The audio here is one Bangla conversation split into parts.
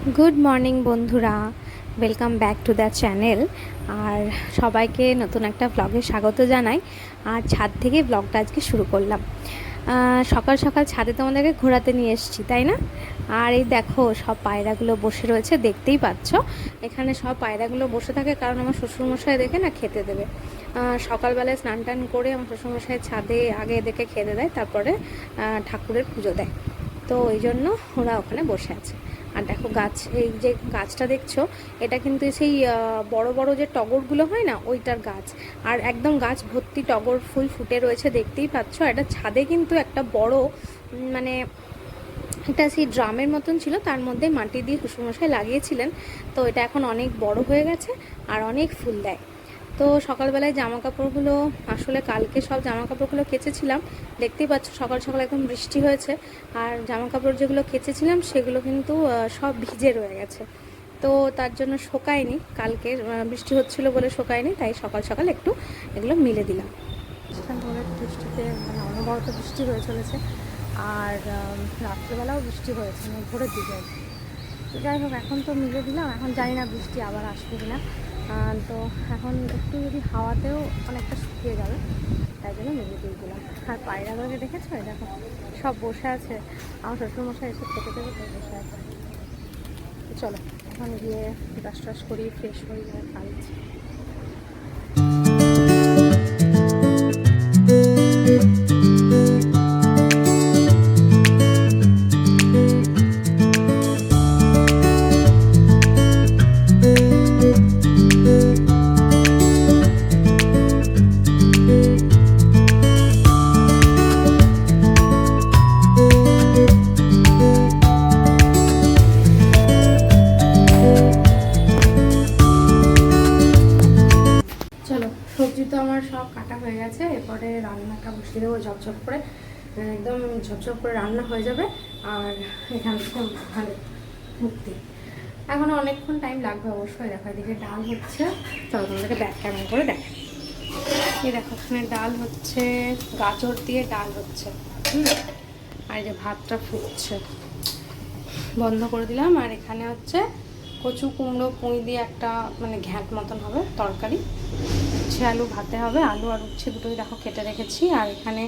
গুড মর্নিং বন্ধুরা। Welcome back to the channel আর সবাইকে নতুন একটা ব্লগে স্বাগত জানাই। আর ছাদ থেকে ব্লগটা আজকে শুরু করলাম। সকাল সকাল ছাদে তোমাদেরকে ঘোরাতে নিয়ে এসেছি, তাই না? আর এই দেখো, সব পায়রাগুলো বসে রয়েছে, দেখতেই পাচ্ছ। এখানে সব পায়রাগুলো বসে থাকে কারণ আমার শ্বশুরমশাই দেখে না খেতে দেবে। সকালবেলায় স্নান টান করে আমার শ্বশুরমশাই ছাদে আগে দেখে খেতে দেয়, তারপরে ঠাকুরের পুজো দেয়। তো ওই জন্য ওরা ওখানে বসে আছে। আর দেখো গাছ, এই যে গাছটা দেখছ, এটা কিন্তু সেই বড় বড় যে টগরগুলো হয় না, ওইটার গাছ। আর একদম গাছ ভর্তি টগর ফুল ফুটে রয়েছে, দেখতেই পাচ্ছ। এটা ছাদে কিন্তু একটা বড় মানে একটা সেই ড্রামের মতন ছিল, তার মধ্যে মাটি দিয়ে শ্বশুরমশাই লাগিয়েছিলেন। তো এটা এখন অনেক বড় হয়ে গেছে, আর অনেক ফুল দেয়। তো সকালবেলায় জামা কাপড়গুলো আসলে কালকে সব জামা কাপড়গুলো কেচেছিলাম। দেখতেই পাচ্ছ সকাল সকাল একদম বৃষ্টি হয়েছে। আর জামা কাপড় যেগুলো কেচেছিলাম, সেগুলো কিন্তু সব ভিজে রয়ে গেছে। তো তার জন্য শোকায়নি। কালকে বৃষ্টি হচ্ছিল বলে শোকায়নি, তাই সকাল সকাল একটু এগুলো মিলে দিলাম। বৃষ্টিতে মানে অনবরত বৃষ্টি হয়ে চলেছে। আর রাত্রেবেলাও বৃষ্টি হয়েছে মানে ভোরের দিকে। তো যাই হোক, এখন তো মিলে দিলাম। এখন জানি না বৃষ্টি আবার আসবে কিনা। তো এখন একটু যদি হাওয়াতেও অনেকটা শুকিয়ে যাবে, তাই জন্য মেঘে দিয়ে দিলাম। আর পায়রাগুলোকে দেখেছ? দেখো, সব বসে আছে। আমার শ্বশুরমশাই এসে খেতে খেতে তো বসে আছে। চলো, এখন গিয়ে ব্রাশ ট্রাশ করি ফ্রেশ হয়ে যাবে খাচ্ছি রান্নাটা বসিয়ে দেবো ঝপঝপ করে। একদম ঝপঝপ করে রান্না হয়ে যাবে। আর এখান ভালো মুক্তি। এখনও অনেকক্ষণ টাইম লাগবে অবশ্যই দেখো এদিকে ডাল হচ্ছে, চলো তোমাদেরকে ব্যাগ কেমন করে দেখ এই দেখো, এখানে ডাল হচ্ছে, গাজর দিয়ে ডাল হচ্ছে। আর এই যে ভাতটা ফুটছে। বন্ধ করে দিলাম। আর এখানে হচ্ছে কচু কুমড়ো, পুঁই দিয়ে একটা মানে ঘ্যাঁট মতন হবে তরকারি। উচ্ছে আলু ভাতে হবে, আলু আর উচ্ছে দুটোই দেখো কেটে রেখেছি। আর এখানে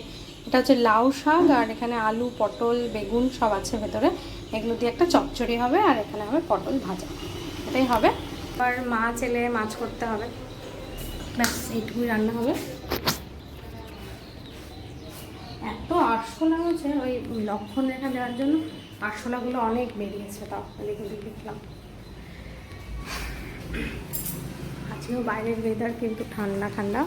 এটা হচ্ছে লাউ শাক, আর এখানে আলু, পটল, বেগুন সব আছে ভেতরে। এগুলো দিয়ে একটা চচ্চড়ি হবে, আর এখানে হবে পটল ভাজা। এটাই হবে। আর মাছ এলে মাছ করতে হবে। ব্যাস, এইটুকুই রান্না হবে। এত আরশোলা হয়েছে, ওই লক্ষণ রেখা দেওয়ার জন্য আরশোলাগুলো অনেক বেরিয়েছে তাও দেখে দেখলাম। আজকেও বাইরের ওয়েদার কিন্তু ঠান্ডা ঠান্ডা।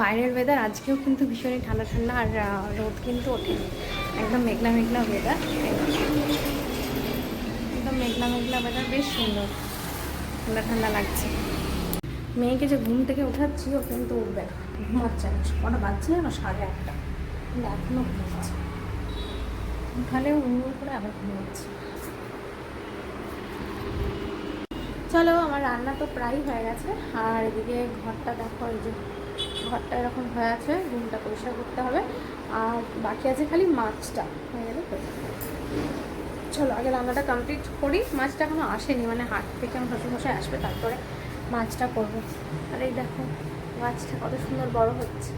বাইরের ওয়েদার আজকেও কিন্তু ভীষণই ঠান্ডা ঠান্ডা, আর রোদ কিন্তু ওঠেনি একদম মেঘলা মেঘলা ওয়েদার একদম মেঘলা মেঘলা ওয়েদার বেশ সুন্দর। ঠান্ডা ঠান্ডা লাগছে। মেয়েকে যে ঘুম থেকে উঠাচ্ছি ও কিন্তু উঠবে না। ঘুমাচ্ছে না। কটা বাজছে না সাড়ে আটটা। কিন্তু এখনও ঘুমাচ্ছে উঠালেও উন্নয়ন করে আবার ঘুমাচ্ছে চলো আমার রান্না তো প্রায় হয়ে গেছে। আর এদিকে ঘরটা দেখো এই যে ঘরটা এরকম হয়ে আছে রুমটা পরিষ্কার করতে হবে। আর বাকি আছে খালি মাছটা হয়ে গেলে তো। চলো আগে রান্নাটা কমপ্লিট করি। মাছটা এখনও আসেনি মানে হাট থেকে আমার শ্বশুরমশাই আসবে তারপরে মাছটা করব। আর এই দেখো মাছটা কত সুন্দর বড় হচ্ছে।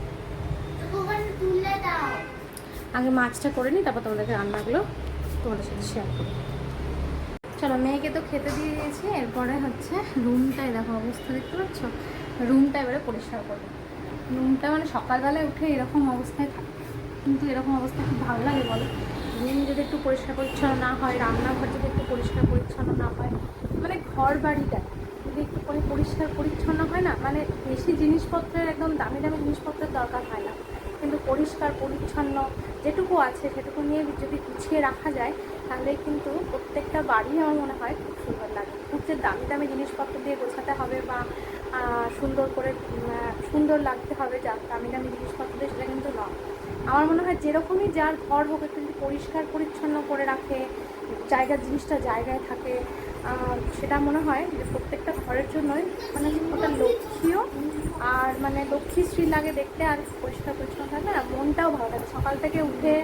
আগে মাছটা করে নিই তারপর তোমাদেরকে রান্নাগুলো তোমাদের সাথে শেয়ার করি। চলো, মেয়েকে তো খেতে দিয়ে দিয়েছি, এরপরে হচ্ছে রুমটাই দেখো অবস্থা দেখতে পাচ্ছ? রুমটা এবারে পরিষ্কার করব। রুমটা মানে সকালবেলায় উঠে এরকম অবস্থায় থাকে, কিন্তু এরকম অবস্থা খুব ভালো লাগে বলো। রুম যদি একটু পরিষ্কার পরিচ্ছন্ন না হয়, রান্নাঘর যদি একটু পরিষ্কার পরিচ্ছন্ন না হয় মানে ঘর বাড়িটা যদি একটু করে পরিষ্কার পরিচ্ছন্ন হয় না মানে বেশি জিনিসপত্রের একদম দামি দামি জিনিসপত্রের দরকার হয় না। কিন্তু পরিষ্কার পরিচ্ছন্ন যেটুকু আছে সেটুকু নিয়ে যদি গুছিয়ে রাখা যায় তাহলে কিন্তু প্রত্যেকটা বাড়ি আমার মনে হয় খুব সুন্দর লাগে। খুব যে দামি দামি জিনিসপত্র দিয়ে গোছাতে হবে বা সুন্দর করে সুন্দর লাগতে হবে যা দামি দামি জিনিসপত্র দিয়ে, সেটা কিন্তু নয়। আমার মনে হয় যেরকমই যার ঘর হোক, একটু যদি পরিষ্কার পরিচ্ছন্ন করে রাখে, জায়গার জিনিসটা জায়গায় থাকে সেটা মনে হয় যে প্রত্যেকটা ঘরের জন্যই মানে ওটা লক্ষ্মীও আর মানে লক্ষ্মীশ্রী লাগে দেখতে আর পরিষ্কার পরিচ্ছন্ন থাকে না মনটাও ভালো থাকে। সকাল থেকে উঠে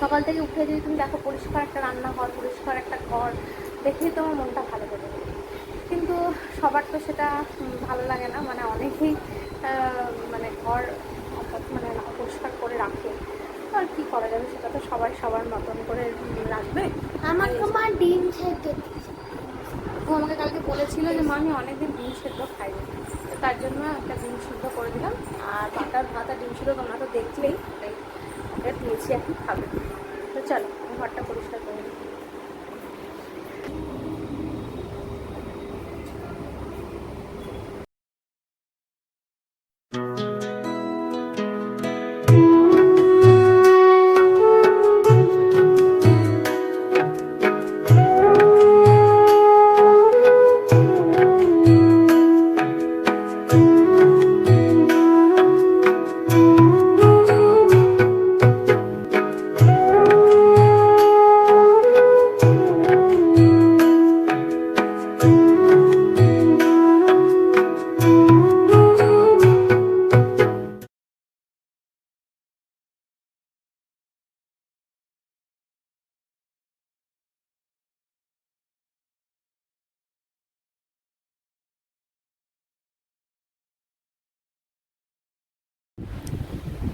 সকাল থেকে উঠে যদি তুমি দেখো পরিষ্কার একটা রান্নাঘর পরিষ্কার একটা ঘর দেখলেই তোমার মনটা ভালো করে দেবে কিন্তু সবার তো সেটা ভালো লাগে না। মানে অনেকেই মানে ঘর মানে পরিষ্কার করে রাখে। আর কী করা যাবে সেটা তো সবাই সবার মতন করে রাখবে। আমাকে মা ডিম খেতে দিয়েছে। ও আমাকে কালকে বলেছিল যে মা আমি অনেকদিন ডিম সেদ্ধ খাইনি। তো তার জন্য একটা ডিম সিদ্ধ করে দিলাম। আর বাটার ভাত আর ডিম সিদ্ধ তোমরা তো দেখলেই ওটা দিয়েছি এখন খাবে। তো চলো ঘরটা পরিষ্কার করে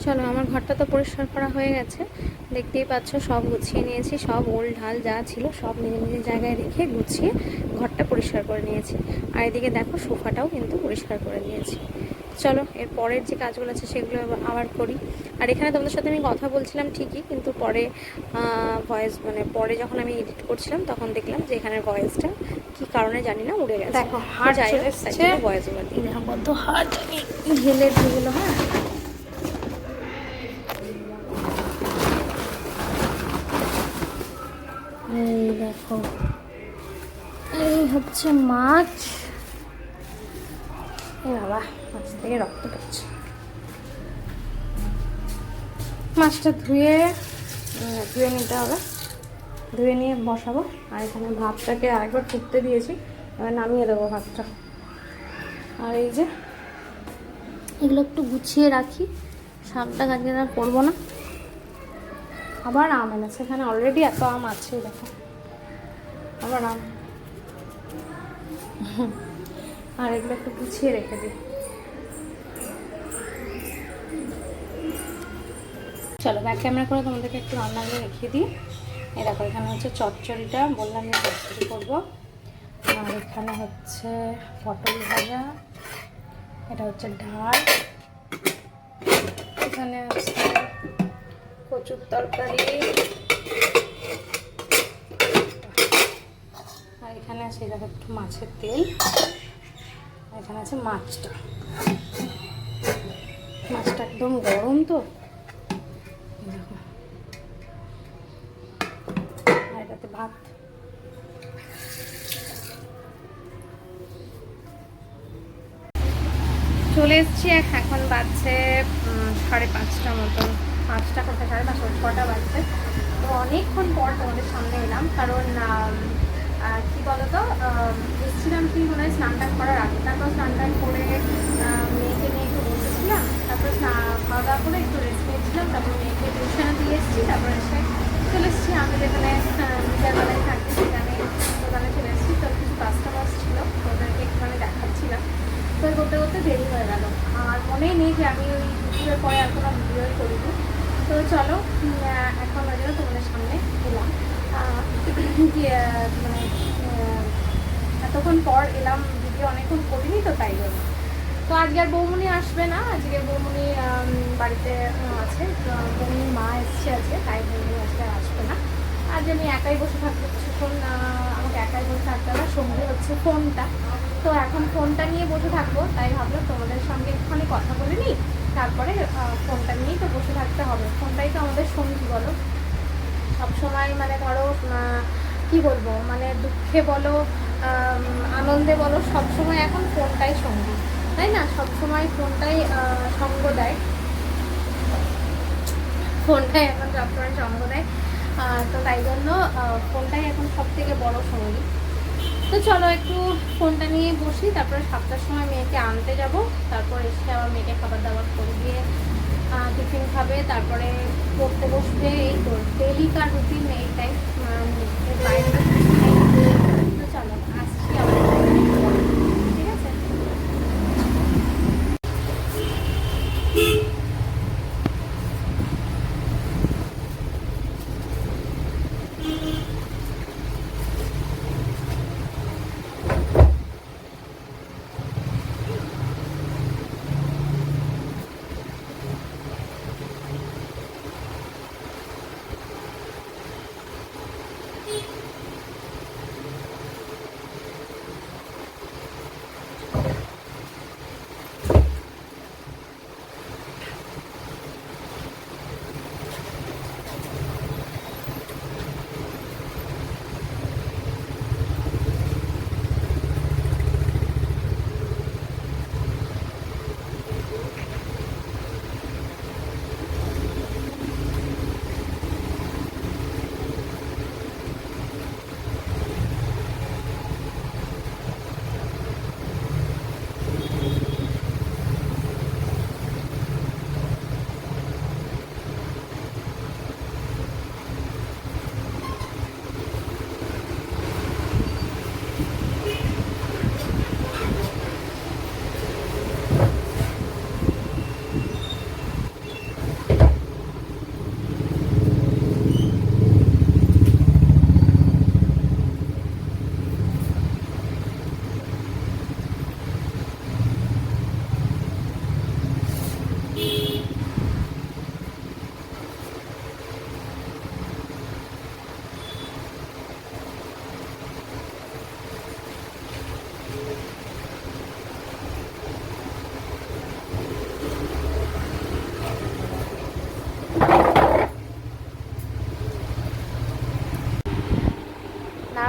চলো আমার ঘরটা তো পরিষ্কার করা হয়ে গেছে। দেখতেই পাচ্ছ সব গুছিয়ে নিয়েছি সব ওল ঢাল যা ছিল সব নিজের নিজের জায়গায় রেখে গুছিয়ে ঘরটা পরিষ্কার করে নিয়েছি। আর এদিকে দেখো সোফাটাও কিন্তু পরিষ্কার করে নিয়েছি। চলো এর পরের যে কাজগুলো আছে সেগুলো আবার- করি। আর এখানে তোমাদের সাথে আমি কথা বলছিলাম ঠিকই কিন্তু পরে ভয়েস মানে পরে যখন আমি এডিট করছিলাম তখন দেখলাম যে এখানের ভয়েসটা কি কারণে জানি না উড়ে গেছে। দেখো, হাড় যাই ভয়েস ওভার দিই কত ঢেলে হ্যাঁ। দেখো। এই হচ্ছে মাছ। এ বাবা, মাছ থেকে রক্ত পড়ছে মাছটা ধুয়ে ধুয়ে নিতে হবে। ধুয়ে নিয়ে বসাবো। আর এখানে ভাতটাকে আরেকবার ফুটতে দিয়েছি। এবার নামিয়ে দেবো ভাতটা। আর এই যে, এগুলো একটু গুছিয়ে রাখি। শাকটা আর করব না। আবার আম এনেছে। এখানে অলরেডি এত আম আছে, দেখো। আবার আম। আর এগুলো একটু গুছিয়ে রেখে দিই। চলো ব্যাক ক্যামেরা করে তোমাদেরকে একটু রান্না রান্নাগুলো রেখে দিই। এই দেখো, এখানে হচ্ছে চচ্চড়িটা, বললাম যে চচ্চড়ি করব। আর এখানে হচ্ছে পটল ভাজা, এটা হচ্ছে ডাল। এখানে আছে কচুর তরকারি। এখানে আছে দেখো একটু মাছের তেল। এখানে আছে মাছটা। মাছটা একদম গরম তো। এটাতে ভাত। চলে এসছি এখন বাজছে সাড়ে পাঁচটা মতন। পাঁচটা কোথায় সাড়ে পাঁচটা, ছটা বাজছে। তো অনেকক্ষণ পর তোমাদের সামনে এলাম, কারণ কি বলতো এসেছিলাম কি মনে হয় স্নান টান করার আগে। তারপর স্নান টান করে মেয়েকে নিয়ে একটু বসেছিলাম, তারপর খাওয়া দাওয়া করে একটু রেস্ট নিয়েছিলাম, তারপর মেয়েকে টিউশনে দিয়ে এসেছি, তারপর এসে চলে এসেছি। আমি যেখানে বিকালবেলায় থাকি সেখানে দোকানে চলে এসেছি। তো কিছু কাস্টমার্স ছিল, তো ওদেরকে একটুখানি দেখাচ্ছিলাম। তো করতে করতে দেরি হয়ে গেল। আর মনেই নেই যে আমি ওই দুপুরের পরে আর কোনো ভিডিওই করিনি। তো চলো এখন জন্য তোমাদের সামনে। মানে এতক্ষণ পর এলাম ভিডিও অনেকক্ষণ করিনি তো তাই জন্য তো আজকে আর বৌমনি আসবে না, আজকে বৌমনি বাড়িতে আছে। বৌমনির মা এসছে আছে তাই বৌমনি আজকে আসবে না। আজ আমি একাই বসে থাকতে কিছুক্ষণ আমাকে একাই বসে থাকতে হবে। সঙ্গে হচ্ছে ফোনটা। তো এখন ফোনটা নিয়ে বসে থাকব, তাই ভাবলাম তোমাদের সঙ্গে একটুখানি কথা বলে নিই। তারপরে ফোনটা নিয়েই তো বসে থাকতে হবে। ফোনটাই তো আমাদের সঙ্গী বলো। সবসময় মানে ধরো কি বলব? মানে দুঃখে বলো আনন্দে বলো, সবসময় এখন ফোনটাই সঙ্গী। তাই না? সবসময় ফোনটাই সঙ্গ দেয়। ফোনটাই এখন সবসময় সঙ্গ দেয়। তো তাই জন্য ফোনটাই এখন সব থেকে বড় সঙ্গী। তো চলো একটু ফোনটা নিয়ে বসি, তারপরে সাতটার সময় মেয়েকে আনতে যাব। তারপর এসে আবার মেয়েকে খাবার দাবার করে দিয়ে টিফিন খাবে তারপরে পড়তে বসবে এই তো। ডেলিকার রুটিন এইটাই। টাইপ চলো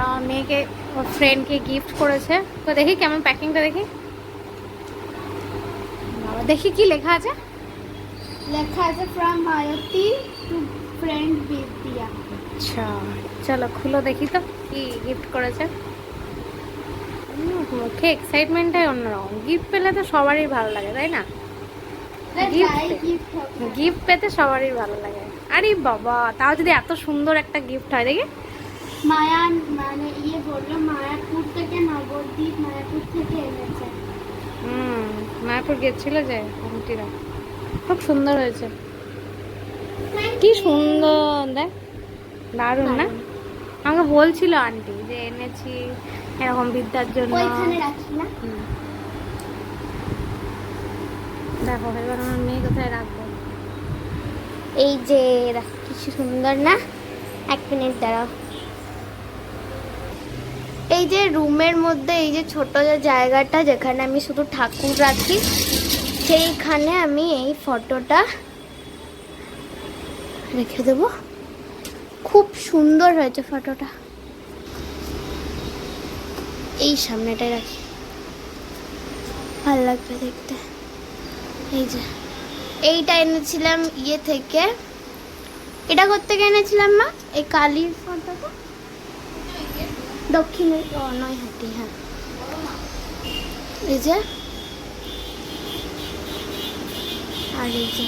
আমার মেয়েকে ওর ফ্রেন্ডকে গিফট করেছে। তো দেখি কেমন প্যাকিংটা দেখি। বাবা, দেখি কি লেখা আছে। লেখা আছে ফ্রম মায়তি টু ফ্রেন্ড বিদ্যা আচ্ছা চলো খুলো দেখি তো কি গিফট করেছে। মুখে এক্সাইটমেন্টটাই অন্যরকম। গিফট পেলে তো সবারই ভালো লাগে তাই না? গিফট গিফট পেতে সবারই ভালো লাগে। আরে বাবা তাও যদি এত সুন্দর একটা গিফট হয় দেখি। মায়া মানে ইয়ে বলল মায়াপুর থেকে নবদ্বীপ মায়াপুর থেকে এনেছে। হুম মায়াপুর গেছিল যে আন্টিরা খুব সুন্দর হয়েছে। কি সুন্দর দেখ। দারুণ না? আমাকে বলছিল আন্টি যে এনেছি এরকম বিদ্যার জন্য। দেখো এবার আমার মেয়ে কোথায় রাখব? এই যে কি সুন্দর না? এক মিনিট দাঁড়াও। এই যে রুমের মধ্যে, এই যে ছোট যে জায়গাটা যেখানে আমি শুধু ঠাকুর রাখি, সেইখানে আমি এই ফটোটা রেখে দেব। খুব সুন্দর হয়েছে ফটোটা। এই সামনেটায় রাখি। ভালো লাগবে দেখতে। এই যে, এইটা এনেছিলাম ইয়ে থেকে। এটা করতে এনেছিলাম মা? এই কালীর ফটোটা? দক্ষিণে ও নয় হাটি হ্যাঁ। এই যে আর এই যে